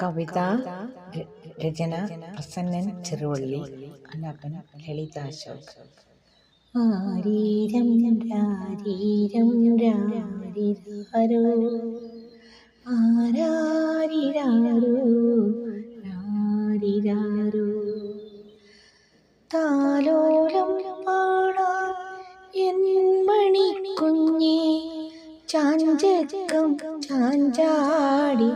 കവിത രചന പ്രസന്നൻ ചെറുവള്ളി ആലാപനം ലളിത അശോക്. ആരീരം രാരീരം രാരിരാരോ ആരാരിരാരോ രാരിരാരോ. താലോലം പാടാ എൻ മണി കുഞ്ഞേ ചാഞ്ചക്കം ചാഞ്ചാടി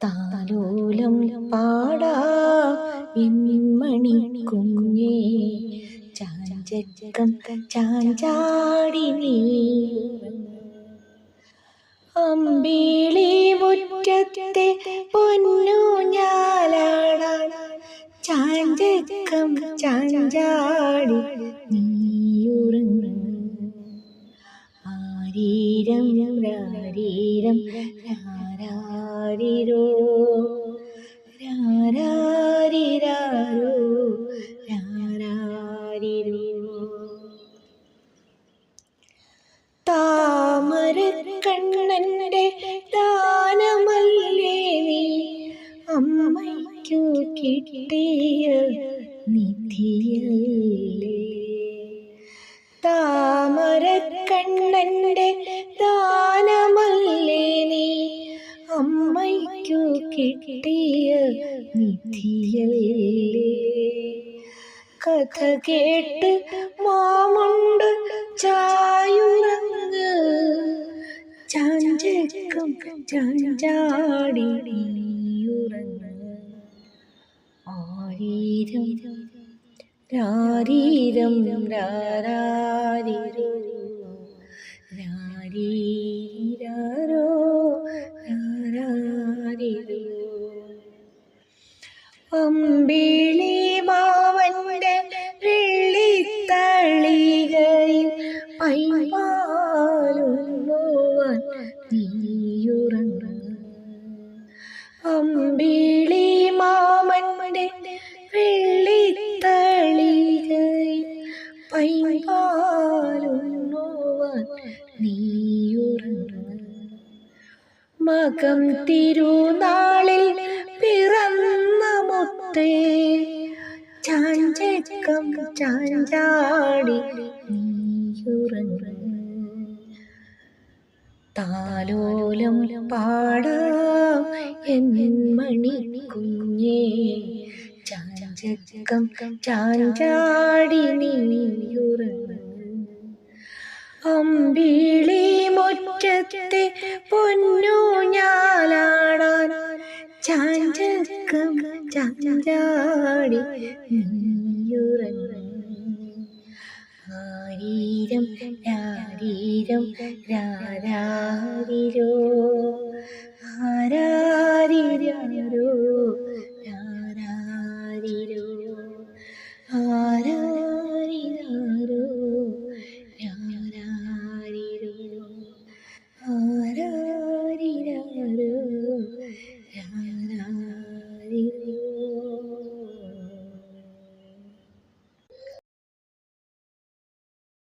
താലോലം പാടാ മണിക്കുഞ്ഞേ. ചാഞ്ചക്കം ചാഞ്ചാടി നീ. അമ്പിളി മുറ്റത്തെ പൊന്നു ഞാലാടാൻ ചാഞ്ചക്കം ചാഞ്ചാടി നീയുറങ്ങ് ആരീരം രാരീരം രാരാരിരോ രാരാരിരാരോ രാരാരിരോ താമരക്കണ്ണന്റെ ദാനമല്ലേ നീ? അമ്മയ്ക്കു കിട്ടിയ നിധിയല്ലേ? കിട്ടിയ നിധിയല്ലേ? കഥ കേട്ട് മാമുണ്ട് ചായുറങ്ങ്. ചാഞ്ചക്കം ചാഞ്ചാടി ആരീരം രാരീരം രാരാരിരോ രാരീരാരോ. അമ്പിളി മാവന്റെ വെള്ളിത്തളികയിൽ പൈപാലുണ്ണുവാൻ നീയുറങ്ങ. അമ്പിളി മാമന്റെ വെള്ളിത്തളികയിൽ പൈപാലുണ്ണുവാൻ നീയുറങ്ങ. മകം തിരുനാളിൽ പിറന്ന മുത്തേ ചാഞ്ചക്കം ചാഞ്ചാടി താലോലം പാടാം എൻ മണി കുഞ്ഞേ ചാഞ്ചക്കം ചാഞ്ചാടി അമ്പിളി മുറ്റത്തെ പൊന്നു ഞാലാടാൻ ചാഞ്ചക്കം നീയുറങ്ങ ആരീരം രാരീരം രാരാരിരോ